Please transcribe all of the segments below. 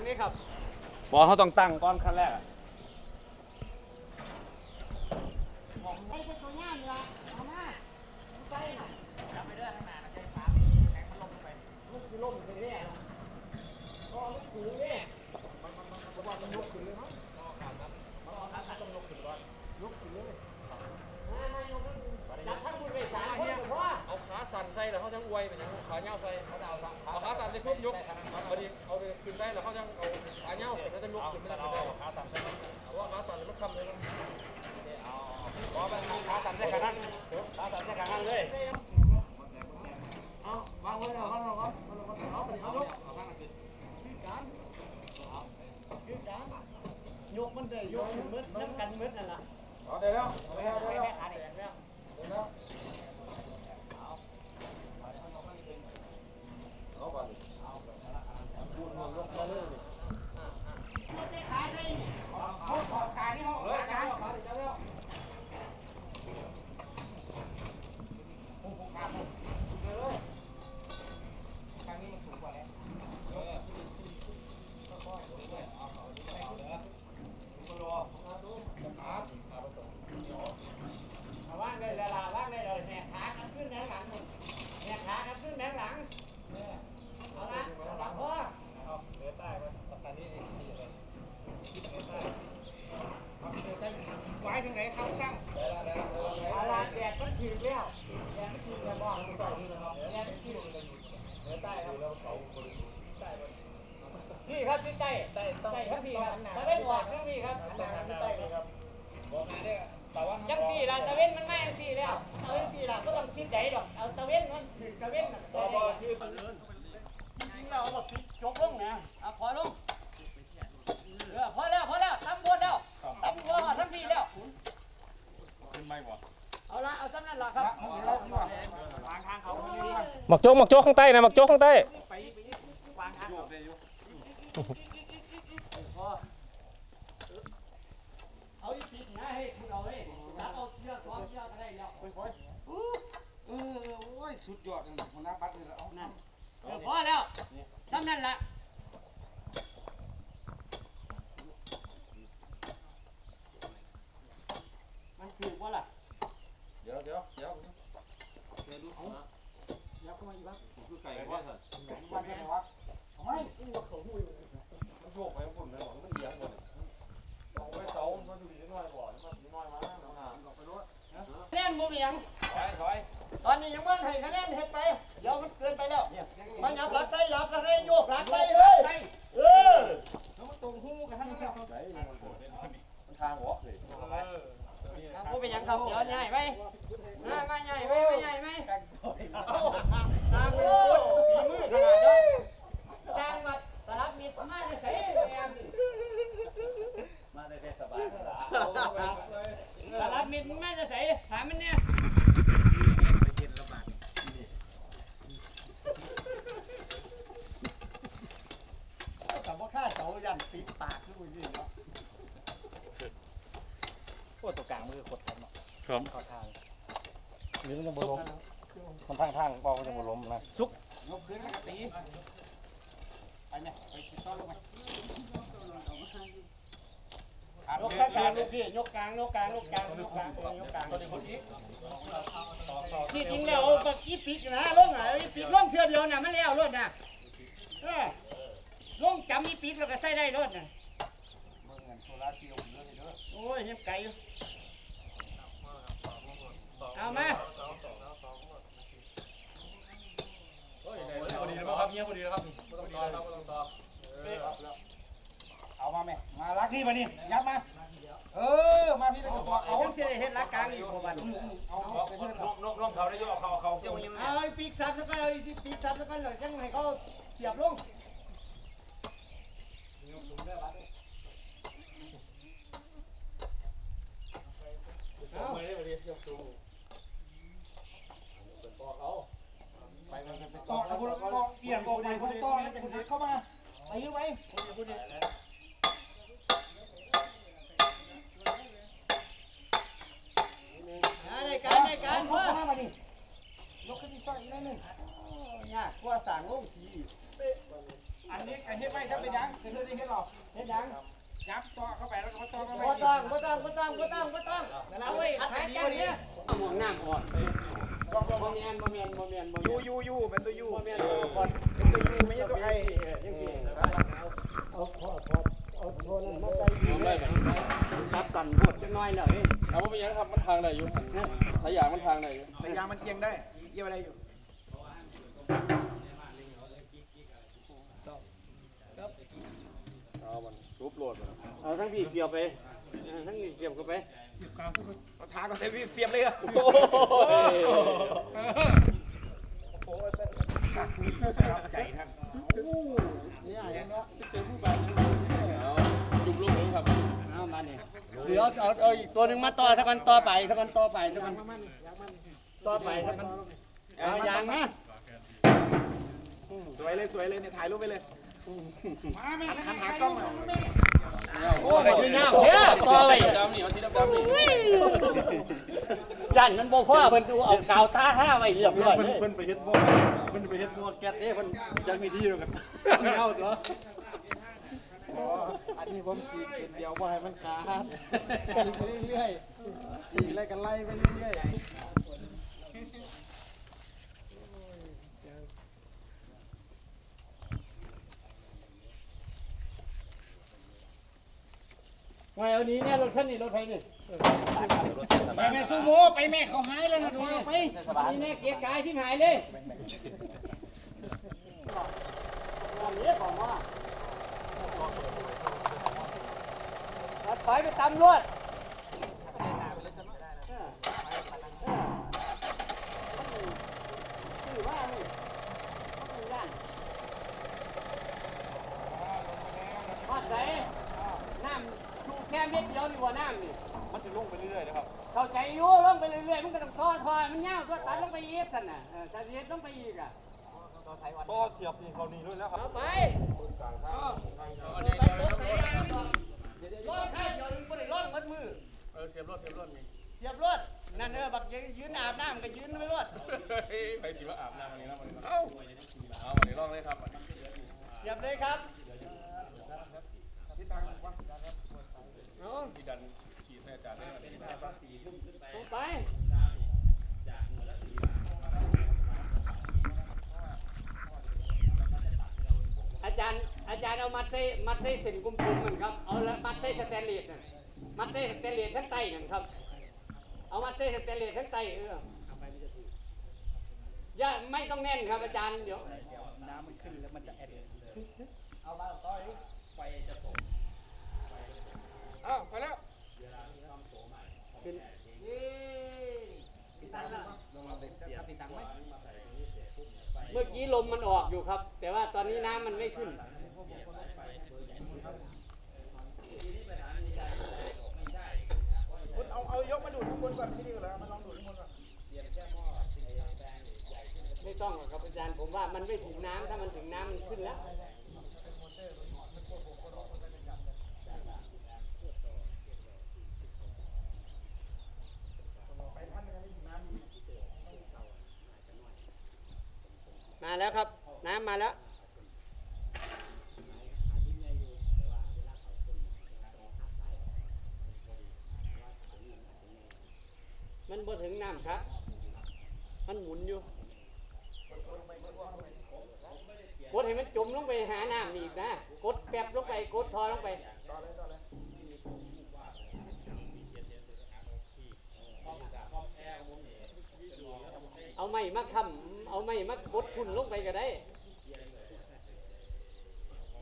งนี่ครับบอเขาต้องตั้งก้อนขั้นแรกอะ ไอ้ตัวง่ายละเอามาไปน่ะ ลูกคือล่มไปเนี่ยก็ลูกสูงเนี่ยมันมันมันผมว่ามันยกขึ้นเลยมั้งยกขึ้นเลยจับทั้งบุญไปสามคนเพราะว่า เอาขาสั่นใส่แล้วเขาจะอวยเป็นยังขาเงาใส่เขาจะเอาเอาขาสั่นใส่ปุ๊บยกพอดีเอาไปขึ้นได้แล้วเขาจะเอาขาเงาแต่เขาจะยกขึ้นไม่ได้ไม่ได้ขาสั่นใส่เอาว่าขาสั่นมันคำเลยมันเอาไปขาสั่นใส่ขานั่งขาสั่นใส่ขานั่งเลยเอาวางไว้แล้ววางไว้แล้วเอาไปเอา ยกเอาข้างหลังขึ้นยกมันได้ยกขึ้นมืดน้ำกันมืดนั่นแหละเอาได้แล้วเอาได้แล้วได้แล้วได้แล้วเอาก่อน ได้ขายได้เนี่ย ว่างได้ละลาว่างได้เลยแหกขากันขึ้นแหงหลังนี่แหกขากันขึ้นแหงหลังเอาละหลังพ่อ เดินใต้มันตอนนี้นี่เลย ไว้ถึงไหนเขาช่างเอาละแดดมันถีบแล้วแดดมันถีบแล้วบอกมันต่อยนี่นะครับแดดมันถีบเดินใต้ครับพี่ครับพี่ใต้ใต้ใต้ครับพี่ครับตะเวนออกครับพี่ครับใต้ครับใต้ครับ บอกมาเนี่ยแต่ว่า จังสี่ละตะเวนมันไม่จังสี่แล้วเอาจังสี่ละ ก็ต้องคิดใหญ่ดอก เอาตะเวนมันถึงตะเวนน่ะพอพอคือจริงๆเราเอาแบบจกลงนะเอาพอลงเออพอแล้วพอแล้วตั้งบนแล้วตั้งหัวหอดทั้งพี่แล้ว ขึ้นไม่บ่เอาละเอาตั้งนั่นละครับ วางทางเขาหมักโจ๊กหมักโจ๊กข้างใต้นะหมักโจ๊กข้างใต้ไปวางทาง โยเขากได้อยู่พอเอาอีกปีกนะให้คุณเอาเลยรับเอาเชือกซ้อมเชือกก็ได้แล้ว เออเออโอ้ย สุดยอดเลยหัวหน้าบัตรเลยเอานั่นเออพอแล้วตั้งนั่นละมันคือว่าล่ะเดี๋ยวเดี๋ยวเดี๋ยวเดี๋ยวเข้ามาอีกบ้างคือไก่ว่าสัตว์วันนี้วะไม่อู้ว่าเขาหูอยู่มันโยกไปปุ่นเลยมันเลี้ยงหมดเอาไว้เสามันดูดีน้อยกว่ามันดีน้อยมาแล้วนะออกไปด้วยเล่นบ่มีหยังถอยถอย ตอนนี้ยังเมื่อให้คะแนนเฮ็ดไป เดี๋ยวมันเกินไปแล้วมาหยับหลักใส่หยับหลักใส่โยกหลักใส่เฮ้ยเออมันตรงหูกันทั้งนั้นมันทางหัวเลยเอาบ่เป็นยังครับเดี๋ยวใหญ่ไหมมามาใหญ่ไหมมาใหญ่ไหมเอาตามโอ้ฝีมือขนาดนั้นสร้างวัดสลับมิตรมาได้ใส่แม่นี่มาได้เทศบาลแล้วสลับมิตรมาได้ใส่ถามมันเนี่ยแต่ว่าข้าเสายันปิดปากคืออยู่เนาะ โอ้ตัวกลาง มือขดกันเนาะครับเข้าทางหรือมันจะบล้มมันทางทางเบามันจะบล้มนะยกขึ้นแล้วก็ตีไปไหมไปติดต่อลงไปยกกลางลูกพี่ยกกลางยกกลางยกกลางยกกลางยกกลางที่จริงแล้วเอาตะกี้ปีกนะลงอะไอ้ปีกลงเทื่อเดียวน่ะมันแล้วรถน่ะเออลงจำมีปีกแล้วก็ใส่ได้รถน่ะโอ้ยยังไกลอยู่ เอามาพอดีแล้วครับเงี้ยพอดีแล้วครับพอดีแล้วพอดีแล้วเอามาแม่มาลักที่มานี่ยับมา เออ มาพี่เอาเอาเสียเฮ็ดละกลางอีกบ่บัดเอาน้องน้องน้องเขาได้ยกเขาเขาเกี่ยวยังเอาไอ้ปีกสัตว์แล้วก็เอาไอ้ปีกสัตว์แล้วก็เลยจังให้เขาเสียบลงเอา ไม่ได้พอดียกสูง ต่อเอาต่อเอียงออกไปคนต่อแล้วจะเข้ามาไปยื้อไว้ เอา ในการในการเข้าพ่อมามาดิยกขึ้นอีกสักอีกนิดนึงยากกว่าสั่งลงสีอันนี้ไอ้เฮ็ดไว้ซะเป็นยังคือได้เฮ็ดหรอเฮ็ดยังยับต่อเข้าไปแล้วก็ต่อเข้าไปบ่ต้องบ่ต้องบ่ต้องบ่ต้องบ่ต้องเอาไว้ขายกันเนี่ยเอาหมองน้ำออกบ่บ่แม่นบ่แม่นบ่แม่นบ่ยูแม่นยูยูเป็นตัวยูบ่แม่นตัวก่อนเป็นตัวอยู่ไม่ใช่ตัวไอจังซี่เอาพอพอ เอาโทนมาใส่ดีเลยตัดสั่นโพดจังน้อยหน่อยเอาว่าเป็นยังครับมันทางได้อยู่สายยางมันทางได้อยู่แต่ยางมันเอียงได้เอียงอะไรอยู่เอามันซุปโหลดมันเอาทั้งพี่เสียบไปเอาทั้งนี้เสียบเข้าไปเอาทางก่อนแต่พี่เสียบเลยอะโอ้ยโอ้โหใจท่านเป็นผู้บาดเอา มาเนี่ยเดี๋ยวเอาเอาอีกตัวหนึงมาต่อสักวันต่อไปสักวันต่อไปสักวันต่อไปสักวันเอาอย่างนะสวยเลยสวยเลยเนี่ยถ่ายรูปไปเลยหันหันหากล้องหน่อยโอ้ยคือเงาเฮ้ยต่อไปดำๆนี่เอาสีดำๆนี่จันมันบ่พ่อเพิ่นดูเอากาวตาท่าไว้เรียบร้อยเลยเพิ่นไปเฮ็ดพวกเพิ่นไปเฮ็ดพวกแก๊สเด้เพิ่นยังมีที่อยู่กันเงาตัวอั นนี้ผมสีเส้นเดียวบ่ให้มันขาดสีไปเรื่อยๆสีอะไรกันไล่ไปเรื่อยๆไงเอานี้เนี่ยรถคันนี้รถไฟนี่ไปแม่ซูโมไปแม่เขาหายแล้วนะดูเอาไปนี่แน่เกียร์กายที่หายเลยอันนี้ของว่า ตัดไปไปตำรวจชื่อว่านี่เขาเป็นย่านฮอดไหนน้ำชูแค่เม็ดเดียวนี่ว่าน้ำนี่ มันจะลงไปเรื่อยๆนะครับเข้าใจอยู่ลงไปเรื่อยๆ มันก็ต้องทอทอมันยาวตัวตัดลงไปอีกสั่นน่ะเออตัดเย็ดลงไปอีกอะก็เสียบนี่เขานี่ด้วยแล้วครับ เอาไปไปตัวใส่ยาง ก่อนล่องข้างเดียวมันบ่ได้ล่องมัดมือ เออเสียบรถเสียบรถนี่เสียบรถนั่นเออบักยืนยืนอาบน้ำก็ยืนไว้รถไปสิว่าอาบน้ำวันนี้นะวันนี้เอ้าเอาวันนี้ลองเลยครับเสียบเลยครับเอา ที่ดันฉีดให้อาจารย์ได้วันนี้ เอาไปอาจาร ย์อาจารย์เอามัดใส่มัดใส่เส้นกลมๆมันครับ เอาละมัดใส่สแตนเลสน่ะมัดใส่สแตนเลสทั้งไตนั่นครับ เอามัดใส่สแตนเลสทั้งไตเอออย่าไม่ต้องแน่นครับอาจารย์เดี๋ยวอ้าวไปแล้วเมื่อกี้ลมมันออกอยู่ครับ แต่ว่าตอนนี้น้ำมันไม่ขึ้น คุณเอาเอาย ก่อนที่นี่เหรอมาลองดูดข้างบนก่อนไม่ต้องหรอกครับอาจารย์ผมว่ามันไม่ถึงน้ำถ้ามันถึงน้ำมันขึ้นแล้วมาแล้วครับ น้ำมาแล้ว มันบ่ถึงน้ำครับ มันหมุนอยู่ กดให้มันจมลงไปหาน้ำอีกนะ กดแป๊บลงไป กดทอลงไป เอา ไม้มาค้ำเอาไม้มากดทุนลงไปก็ได้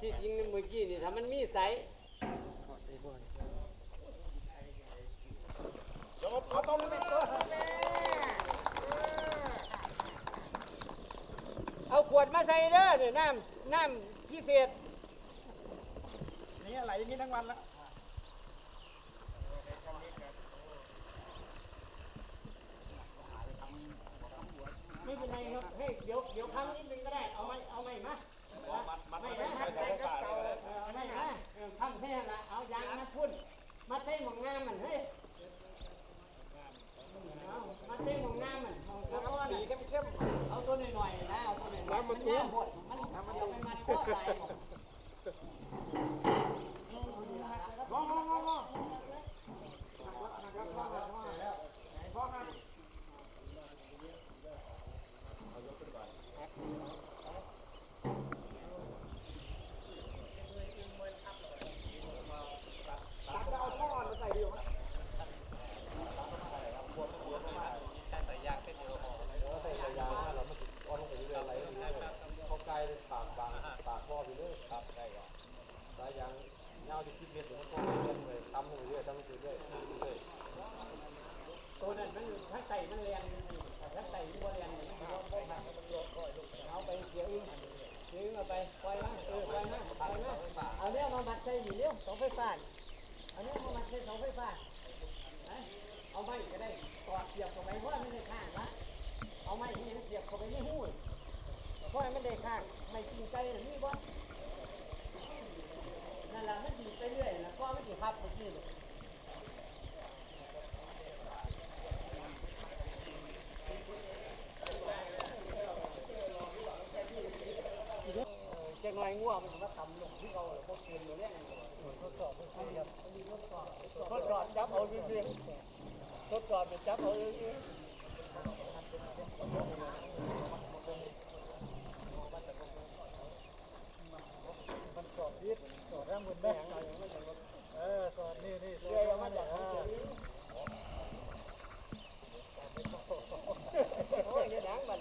ที่จริงเมื่อกี้นี่ถ้ามันมีสายเดี๋ยวเอาต้มไปตัวเอาขวดมาใส่เด้อเนี่ยน้ำน้ำพิเศษนี่ไหลอย่างนี้ทั้งวันแล้ว ไม่เป็นไรครับให้เดี๋ยวเดี๋ยวค้ำนิดนึงก็ได้ เอาไม้เอาไม้มาไม่นะใส่กับเก่าเออเอาไม้มาเออค้ำให้ละเอายางมาพุ่น มาเต้นหมองงามมันเฮ้ยเอามาเต้นหมองงามมันเอาแล้วก็นี่ เข้มเข้ม เอาตัวหน่อยๆนะ เอาตัวหน่อยๆมันยากหมดมันเอาไปมัดข้อตายหมดานี่อันนี้มันเป็นเสาไฟฟ้านะเอาไม้ก็ได้ตอดเสียบเข้าไปเพราะมันได้ข้างละเอาไม้ที่มันเสียบเข้าไปในหูเพราะมันได้ข้างไม่กินไก่หรือนี่บ่นั่นแหละมันดีไปเรื่อยแล้วก็มันดีพับไปที่เลยจะหน่อยง่วงมันจะมาทำลงที่เราพวกเกมอยู่เนี่ย ทดสอบจับเอาเรื่อยๆทดสอบจับเอาเรื่อยๆนสอบพิษสอบร่างบนแม่เออสอบนี่นี่เรื่อยมาจากโอ้ยเนี่ยดังบัด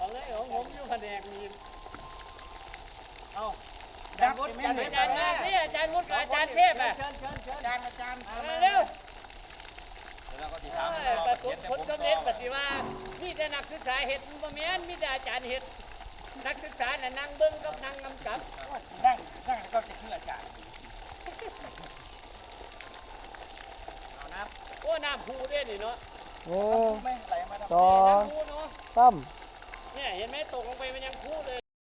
อะไรของผมอยู่แผนกมีเอาดักวุฒิอาจารย์อาจารย์มาสิอาจารย์วุฒิกับอาจารย์เทพอะเชิญเชิญเชิญอาจารย์อาจารย์ เร็วแล้วก็ติดๆตามเออประสบผลสำเร็จปฏิว่ามีแต่นักศึกษาเห็ดบ่แม่นมีแต่อาจารย์เห็ดนักศึกษาน่ะนั่งเบิ่งกับนั่งกำกับนั่งนั่งก็จะคืออาจารย์เอาน้ำโอ้น้ำพูด้วยนี่เนาะโอ้ไม่ไหลมาทำสองน้ำพูเนาะตั้มเนี่ยเห็นไหมตกลงไปมันยังพูเลย